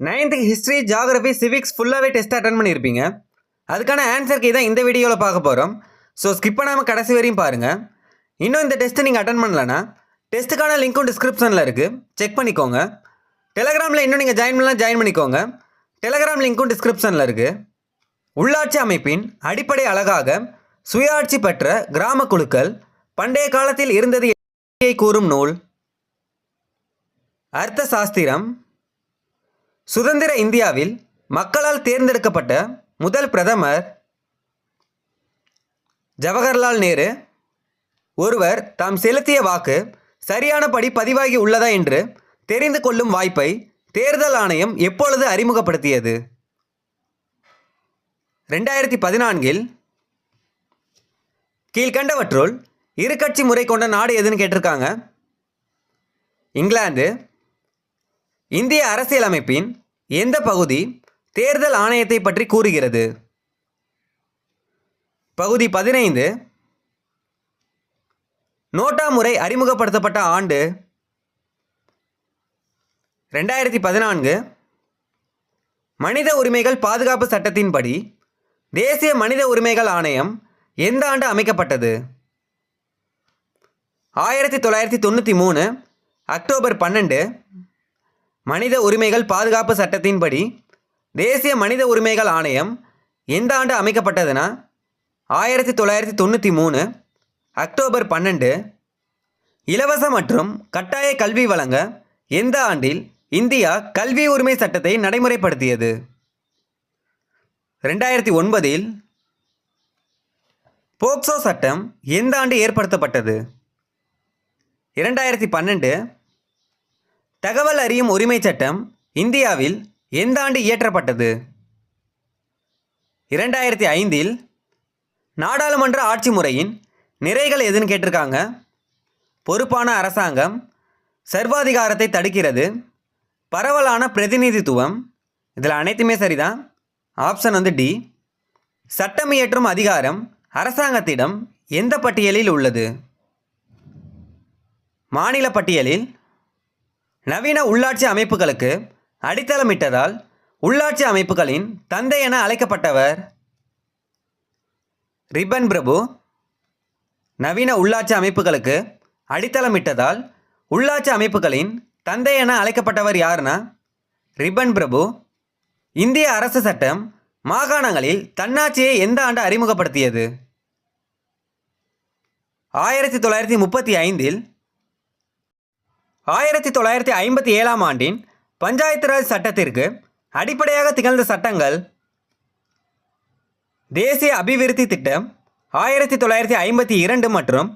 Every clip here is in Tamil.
நைன்த்துக்கு ஹிஸ்ட்ரி ஜாகிரபி சிவிக்ஸ் ஃபுல்லாகவே டெஸ்ட் அட்டன் பண்ணியிருப்பீங்க அதுக்கான ஆன்சர் கீ தான் இந்த வீடியோவில் பார்க்க போகிறோம் ஸோ ஸ்கிப் பண்ணாமல் கடைசி வரையும் பாருங்கள் இன்னும் இந்த டெஸ்ட்டை நீங்கள் அட்டன் பண்ணலன்னா டெஸ்ட்டுக்கான லிங்க்கும் டிஸ்கிரிப்ஷனில் இருக்குது செக் பண்ணிக்கோங்க. டெலகிராமில் இன்னும் நீங்கள் ஜாயின் பண்ணலாம் ஜாயின் பண்ணிக்கோங்க. டெலகிராம் லிங்க்கும் டிஸ்கிரிப்ஷனில் இருக்குது உள்ளாட்சி அமைப்பின் அடிப்படை அழகாக சுயாட்சி பெற்ற கிராம குழுக்கள் பண்டைய காலத்தில் இருந்தது கூறும் நூல். அர்த்த சாஸ்திரம். சுதந்திர இந்தியாவில் மக்களால் தேர்ந்தெடுக்கப்பட்ட முதல் பிரதமர் ஜவஹர்லால் நேரு. ஒருவர் தாம் செலுத்திய வாக்கு சரியானபடி பதிவாகி உள்ளதா என்று தெரிந்து கொள்ளும் வாய்ப்பை தேர்தல் ஆணையம் எப்பொழுது அறிமுகப்படுத்தியது? ரெண்டாயிரத்தி பதினான்கில் கீழ்கண்டவற்றுள் இரு கட்சி முறை கொண்ட நாடு எதுன்னு கேட்டிருக்காங்க. இங்கிலாந்து இந்திய அரசியலமைப்பின் எந்த பகுதி தேர்தல் ஆணையத்தை பற்றி கூறுகிறது? பகுதி பதினைந்து. நோட்டா முறை அறிமுகப்படுத்தப்பட்ட ஆண்டு ரெண்டாயிரத்தி பதினான்கு. மனித உரிமைகள் பாதுகாப்பு சட்டத்தின்படி தேசிய மனித உரிமைகள் ஆணையம் எந்த ஆண்டு அமைக்கப்பட்டது? ஆயிரத்தி தொள்ளாயிரத்தி தொண்ணூற்றி மூணு அக்டோபர் பன்னெண்டு. மனித உரிமைகள் பாதுகாப்பு சட்டத்தின்படி தேசிய மனித உரிமைகள் ஆணையம் எந்த ஆண்டு அமைக்கப்பட்டதுன்னா ஆயிரத்தி தொள்ளாயிரத்தி தொண்ணூற்றி மூணு அக்டோபர் பன்னெண்டு. இலவச மற்றும் கட்டாய கல்வி வழங்க எந்த ஆண்டில் இந்தியா கல்வி உரிமை சட்டத்தை நடைமுறைப்படுத்தியது? ரெண்டாயிரத்தி ஒன்பதில் போக்சோ சட்டம் எந்த ஆண்டு ஏற்படுத்தப்பட்டது? இரண்டாயிரத்தி பன்னெண்டு தகவல் அறியும் உரிமை சட்டம் இந்தியாவில் எந்த ஆண்டு இயற்றப்பட்டது? இரண்டாயிரத்தி ஐந்தில் நாடாளுமன்ற ஆட்சி முறையின் நிறைகள் எதுன்னு கேட்டிருக்காங்க. பொறுப்பான அரசாங்கம் சர்வாதிகாரத்தை தடுக்கிறது. பரவலான பிரதிநிதித்துவம் இதில் அனைத்துமே சரிதான். ஆப்ஷன் வந்து டி. சட்டம் இயற்றும் அதிகாரம் அரசாங்கத்திடம் எந்த பட்டியலில் உள்ளது? மாநில பட்டியலில் நவீன உள்ளாட்சி அமைப்புகளுக்கு அடித்தளமிட்டதால் உள்ளாட்சி அமைப்புகளின் தந்தை என அழைக்கப்பட்டவர் ரிப்பன் பிரபு. நவீன உள்ளாட்சி அமைப்புகளுக்கு அடித்தளமிட்டதால் உள்ளாட்சி அமைப்புகளின் தந்தை என அழைக்கப்பட்டவர் யாருன்னா ரிப்பன் பிரபு. இந்திய அரசு சட்டம் மாகாணங்களில் தன்னாட்சியை எந்த ஆண்டு அறிமுகப்படுத்தியது? ஆயிரத்தி தொள்ளாயிரத்தி முப்பத்தி ஐந்தில் ஆயிரத்தி தொள்ளாயிரத்தி ஐம்பத்தி ஏழாம் ஆண்டின் பஞ்சாயத்து ராஜ் சட்டத்திற்கு அடிப்படையாக திகழ்ந்த சட்டங்கள் தேசிய அபிவிருத்தி திட்டம் ஆயிரத்தி தொள்ளாயிரத்தி ஐம்பத்தி இரண்டு மற்றும்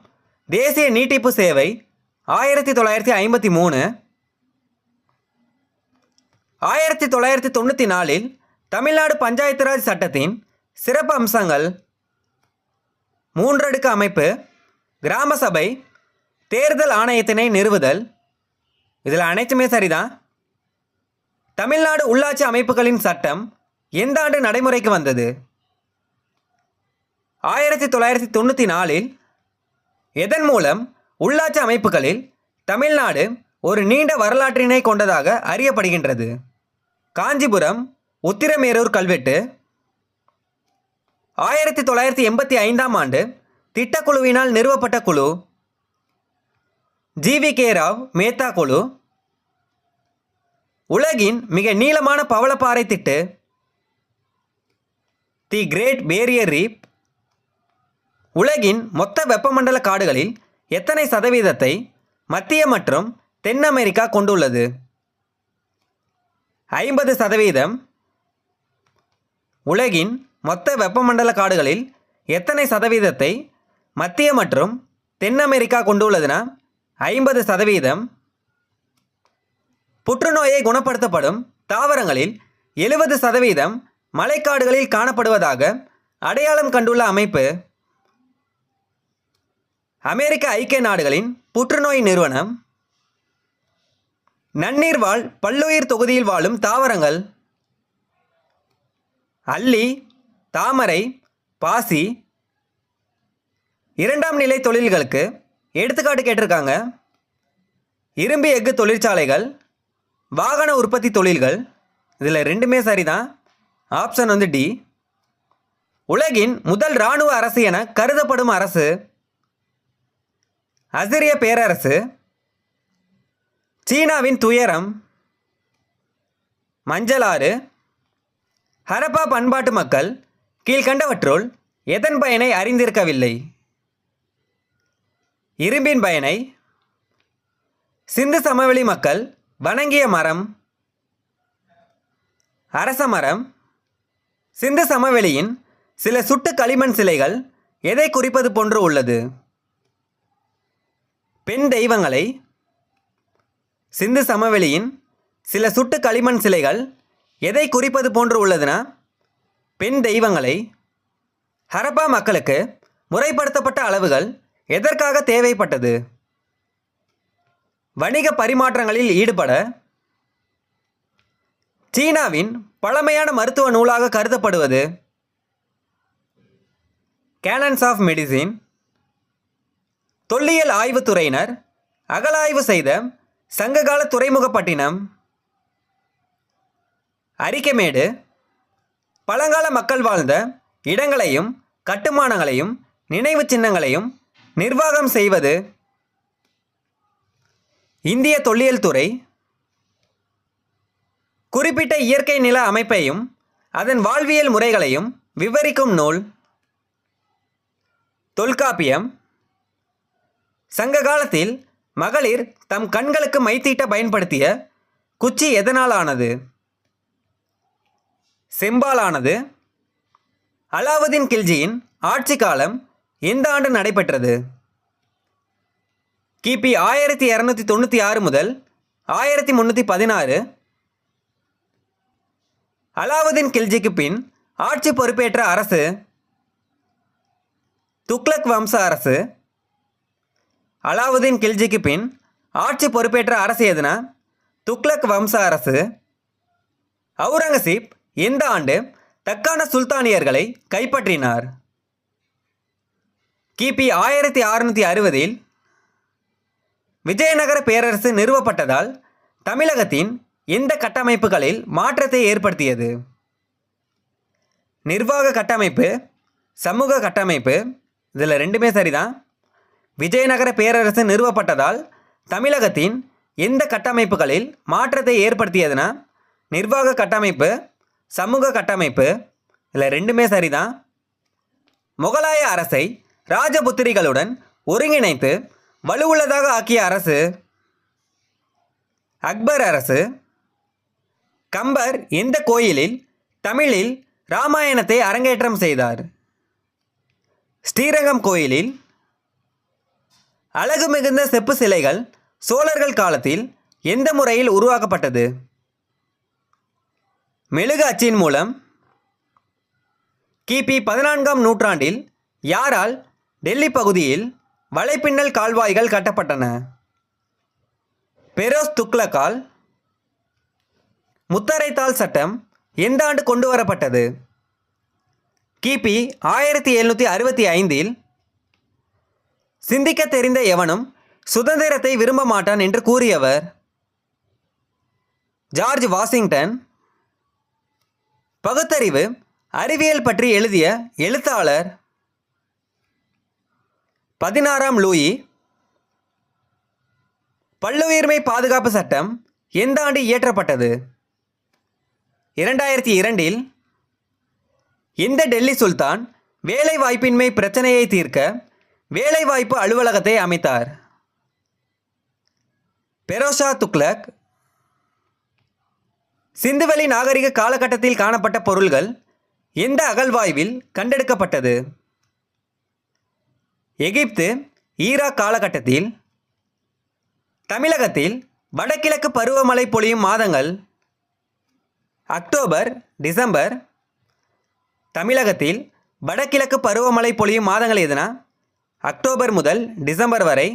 தேசிய நீட்டிப்பு சேவை ஆயிரத்தி தொள்ளாயிரத்தி ஐம்பத்தி மூணு. ஆயிரத்தி தொள்ளாயிரத்தி தொண்ணூற்றி நாலில் தமிழ்நாடு பஞ்சாயத்து ராஜ் சட்டத்தின் சிறப்பு அம்சங்கள் மூன்றடுக்கு அமைப்பு கிராம சபை தேர்தல் ஆணையத்தினை நிறுவுதல் இதில் அனைத்துமே சரிதான். தமிழ்நாடு உள்ளாட்சி அமைப்புகளின் சட்டம் எந்த ஆண்டு நடைமுறைக்கு வந்தது? ஆயிரத்தி தொள்ளாயிரத்தி தொண்ணூற்றி நாலில் எதன் மூலம் உள்ளாட்சி அமைப்புகளில் தமிழ்நாடு ஒரு நீண்ட வரலாற்றினை கொண்டதாக அறியப்படுகின்றது? காஞ்சிபுரம் உத்திரமேரூர் கல்வெட்டு. ஆயிரத்தி தொள்ளாயிரத்தி எண்பத்தி ஐந்தாம் ஆண்டு திட்டக்குழுவினால் நிறுவப்பட்ட குழு ஜிவி கே ராவ் மேத்தா குழு உலகின் மிக நீளமான பவளப்பாறை திட்டு. The Great Barrier Reef. உலகின் மொத்த வெப்பமண்டல காடுகளில் எத்தனை சதவீதத்தை மத்திய மற்றும் தென் அமெரிக்கா கொண்டுள்ளது? ஐம்பது சதவீதம். உலகின் மொத்த வெப்பமண்டல காடுகளில் எத்தனை சதவீதத்தை மத்திய மற்றும் தென் அமெரிக்கா கொண்டுள்ளதுன்னா ஐம்பது சதவீதம் புற்றுநோயை குணப்படுத்தப்படும் தாவரங்களில் எழுபது சதவீதம் மழைக்காடுகளில் காணப்படுவதாக அடையாளம் கண்டுள்ள அமைப்பு அமெரிக்க ஐக்கிய நாடுகளின் புற்றுநோய் நிறுவனம். நன்னீர் வாழ் பல்லுயிர் தொகுதியில் வாழும் தாவரங்கள். அல்லி தாமரை பாசி. இரண்டாம் நிலை தொழில்களுக்கு எடுத்துக்காட்டு கேட்டிருக்காங்க. இரும்பு எஃகு தொழிற்சாலைகள் வாகன உற்பத்தி தொழில்கள் இதில் ரெண்டுமே சரிதான். ஆப்ஷன் வந்து டி உலகின் முதல் இராணுவ அரசு என கருதப்படும் அரசு அசிரிய பேரரசு சீனாவின் துயரம் மஞ்சளாறு ஹரப்பா பண்பாட்டு மக்கள் கீழ்கண்டவற்றுள் எதன் பயனை அறிந்திருக்கவில்லை? இரும்பின் பயனை சிந்து சமவெளி மக்கள் வணங்கிய மரம் அரச மரம் சிந்து சமவெளியின் சில சுட்டு களிமண் சிலைகள் எதை குறிப்பது போன்று உள்ளது? பெண் தெய்வங்களை சிந்து சமவெளியின் சில சுட்டு களிமண் சிலைகள் எதை குறிப்பது போன்று உள்ளதுனா பெண் தெய்வங்களை ஹரப்பா மக்களுக்கு முறைப்படுத்தப்பட்ட அளவுகள் எதற்காக தேவைப்பட்டது? வணிக பரிமாற்றங்களில் ஈடுபட சீனாவின் பழமையான மருத்துவ நூலாக கருதப்படுவது கேனன்ஸ் ஆஃப் மெடிசின் தொல்லியல் ஆய்வுத்துறையினர் அகலாய்வு செய்த சங்ககால துறைமுகப்பட்டினம். அரிக்கமேடு. பழங்கால மக்கள் வாழ்ந்த இடங்களையும் கட்டுமானங்களையும் நினைவு சின்னங்களையும் நிர்வாகம் செய்வது இந்திய தொல்லியல் துறை குறிப்பிட்ட இயற்கை நில அமைப்பையும் அதன் வாழ்வியல் முறைகளையும் விவரிக்கும் நூல் தொல்காப்பியம். சங்க காலத்தில் மகளிர் தம் கண்களுக்கு மைத்தீட்ட பயன்படுத்திய குச்சி எதனாலானது? செம்பாலானது. அலாவுதீன் கில்ஜியின் ஆட்சி காலம் எந்த ஆண்டு நடைபெற்றது? கிபி ஆயிரத்தி இரநூத்தி தொண்ணூற்றி ஆறு முதல் ஆயிரத்தி முந்நூற்றி பதினாறு. அலாவுதீன் கில்ஜிக்கு பின் ஆட்சி பொறுப்பேற்ற அரசு துக்ளக் வம்ச அரசு அலாவுதீன் கில்ஜிக்கு பின் ஆட்சி பொறுப்பேற்ற அரசு எதுனா? துக்ளக் வம்ச அரசு. அவுரங்கசீப் எந்த ஆண்டு தக்கான சுல்தானியர்களை கைப்பற்றினார்? கிபி ஆயிரத்தி அறுநூற்றி அறுபதில் விஜயநகர பேரரசு நிறுவப்பட்டதால் தமிழகத்தின் எந்த கட்டமைப்புகளில் மாற்றத்தை ஏற்படுத்தியது. நிர்வாக கட்டமைப்பு சமூக கட்டமைப்பு இதில் ரெண்டுமே சரிதான். விஜயநகர பேரரசு நிறுவப்பட்டதால் தமிழகத்தின் எந்த கட்டமைப்புகளில் மாற்றத்தை ஏற்படுத்தியதுன்னா நிர்வாக கட்டமைப்பு சமூக கட்டமைப்பு இதில் ரெண்டுமே சரிதான். முகலாய அரசை ராஜபுத்திரிகளுடன் ஒருங்கிணைத்து வலுவுள்ளதாக ஆக்கிய அரசு அக்பர் அரசு கம்பர் எந்த கோயிலில் தமிழில் ராமாயணத்தை அரங்கேற்றம் செய்தார். ஸ்ரீரங்கம் கோயிலில் அழகு மிகுந்த செப்பு சிலைகள் சோழர்கள் காலத்தில் எந்த முறையில் உருவாக்கப்பட்டது? மெழுகு அச்சின் மூலம் கிபி பதினான்காம் நூற்றாண்டில் யாரால் டெல்லி பகுதியில் வலைப்பின்னல் கால்வாய்கள் கட்டப்பட்டன. பெரோஸ் துக்ளக்கால் முத்தரைத்தாள் சட்டம் எந்த ஆண்டு கொண்டு வரப்பட்டது? கிபி ஆயிரத்தி எழுநூற்றி அறுபத்தி ஐந்தில் சிந்திக்க தெரிந்த எவனும் சுதந்திரத்தை விரும்ப மாட்டான் என்று கூறியவர் ஜார்ஜ் வாஷிங்டன். பகுத்தறிவு அறிவியல் பற்றி எழுதிய எழுத்தாளர் பதினாறாம் லூயி. பல்லுயிர்மை பாதுகாப்பு சட்டம் எந்த ஆண்டு இயற்றப்பட்டது? இரண்டாயிரத்தி இரண்டில் இந்த டெல்லி சுல்தான் வேலைவாய்ப்பின்மை பிரச்சனையை தீர்க்க வேலைவாய்ப்பு அலுவலகத்தை அமைத்தார். பெரோஷா துக்ளக். சிந்துவெளி நாகரிக காலகட்டத்தில் காணப்பட்ட பொருள்கள் எந்த அகழ்வாய்வில் கண்டெடுக்கப்பட்டது? எகிப்து ஈராக் காலகட்டத்தில் தமிழகத்தில் வடகிழக்கு பருவமழை பொழியும் மாதங்கள் அக்டோபர் டிசம்பர் தமிழகத்தில் வடகிழக்கு பருவமழை பொழியும் மாதங்கள் எதுனா? அக்டோபர் முதல் டிசம்பர் வரை